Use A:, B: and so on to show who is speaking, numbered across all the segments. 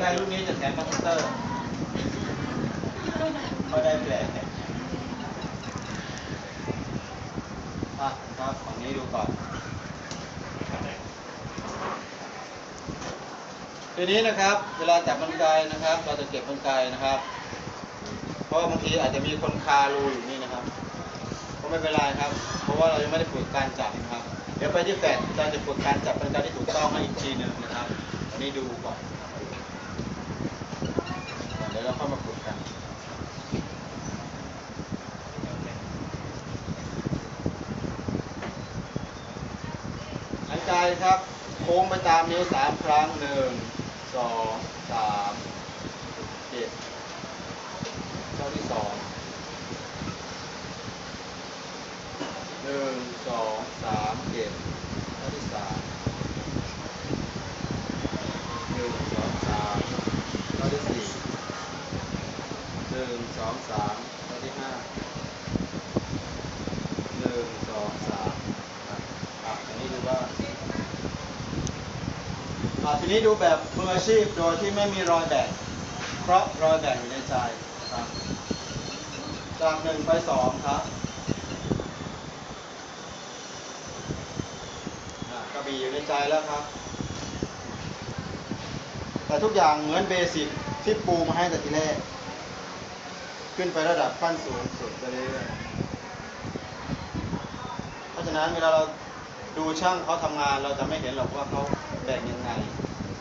A: กลรุ่นนี้จะแถมคอมพิวเตอร์ไม่ได้แปลกอะครับฝั่งนี้ดูก่อน ทีนี้นะครับ เวลาจับมันไกนะครับ เราจะเก็บมันไกนะครับ เพราะว่าบางทีอาจจะมีคนคารูอยู่นี่นะครับ ก็ไม่เป็นไรครับ เพราะว่าเรายังไม่ได้ฝึกการจับนะครับ เดี๋ยวไปที่แฟดเราจะฝึกการจับเป็นกรที่ถูกต้องให้อีกทีหนึ่งนะครับ อันนี้ดูก่อนเดี๋ยวเราเข้ามาฝึกกันหายใจครับ โค้งไปตามนิ้วสามครั้งหนึ่งสองสามเจ็ดเข้อที่สองหนึ่งสองสามเจ็ดข้อที่สามหนึ่งสองสามข้อที่สี่หนึ่ง สองสามข้อที่ห้าหนึ่งสองสามครับอันนี้ดูว่าอ่าทีนี้ดูแบบมืออาชีพโดยที่ไม่มีรอยแบ่งเพราะรอยแบ่งอยู่ในใจครับ จากหนึ่งไปสองครับกระบี่อยู่ในใจแล้วครับ แต่ทุกอย่างเหมือนเบสิกที่ปูมาให้แต่ทีแรก ขึ้นไประดับขั้นสูงสุดไปเรื่อยเพราะฉะนั้นเวลาเราดูช่างเขาทำงานเราจะไม่เห็นหรอกว่าเขาแบ่งยังไง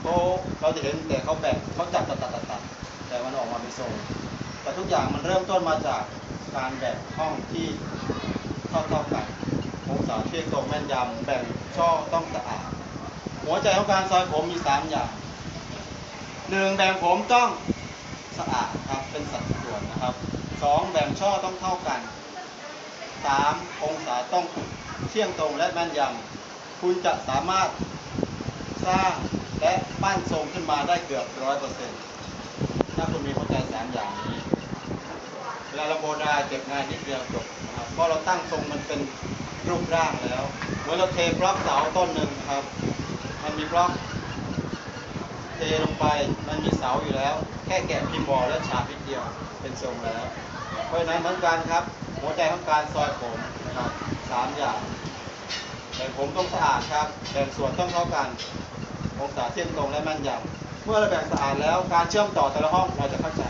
A: เขาเราจะเห็นแต่เขาแบ่งเขาจับตัดตัดตัดตัดแต่มันออกมาเป็นทรงแต่ทุกอย่างมันเริ่มต้นมาจากการแบ่งห้องที่เท่าเท่ากันองศาเที่ยงตรงแม่นยำแบ่งช่อต้องสะอาด หัวใจของการซอยผมมีสามอย่างหนึ่งแบ่งผมต้อง สะอาดครับเป็นสัดส่วนนะครับสองแบ่งช่อต้องเท่ากันสามองศาต้องเที่ยงตรงและแม่นยำคุณจะสามารถสร้างและปั้นทรงขึ้นมาได้เกือบร้อยเปอร์เซ็นต์ถ้าคุณมีเข้าใจสามอย่างนี้เวลาเราโบราเก็บงานนิดเดียวจบนะครับเพราะเราตั้งทรงมันเป็นรูปร่างแล้วเมื่อเราเทบล็อกเสาต้นหนึ่งนะครับ มันมีบล็อก เทลงไปมันมีเสาอยู่แล้ว แค่แกะพิมพ์บอร์ดและฉาบนิดเดียวเป็นทรงแล้ว เพราะฉะนั้นเหมือนกันครับ หัวใจของการซอยผมนะครับสามอย่างแบ่งผมต้องสะอาดครับแบ่งส่วนต้องเท่ากันองศาเที่ยงตรงและแม่นยำเมื่อเราแบ่งสะอาดแล้วการเชื่อมต่อแต่ละห้องเราจะเข้าใจ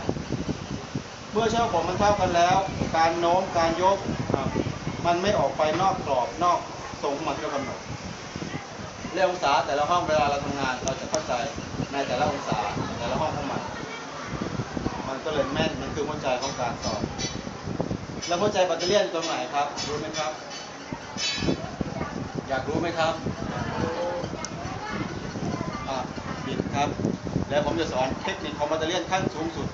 A: เมื่อเชื่อมผมมันเท่ากันแล้ว การโน้มการยกครับมันไม่ออกไปนอกกรอบนอกทรงของมันที่เรากำหนดเรื่ององศาแต่ละห้องเวลาเราทำงานเราจะเข้าใจ ละองศาแต่ละห้องของมันมันก็เลยแม่นมันคือหัวใจของการสอนแล้วหัวใจปัตเตอรี่อยู่ตรงไหนครับรู้ไหมครับ อยากรู้ไหมครับอะบิดครับ แล้วผมจะสอนเทคนิคของปัตเตอรี่ขั้นสูงสุด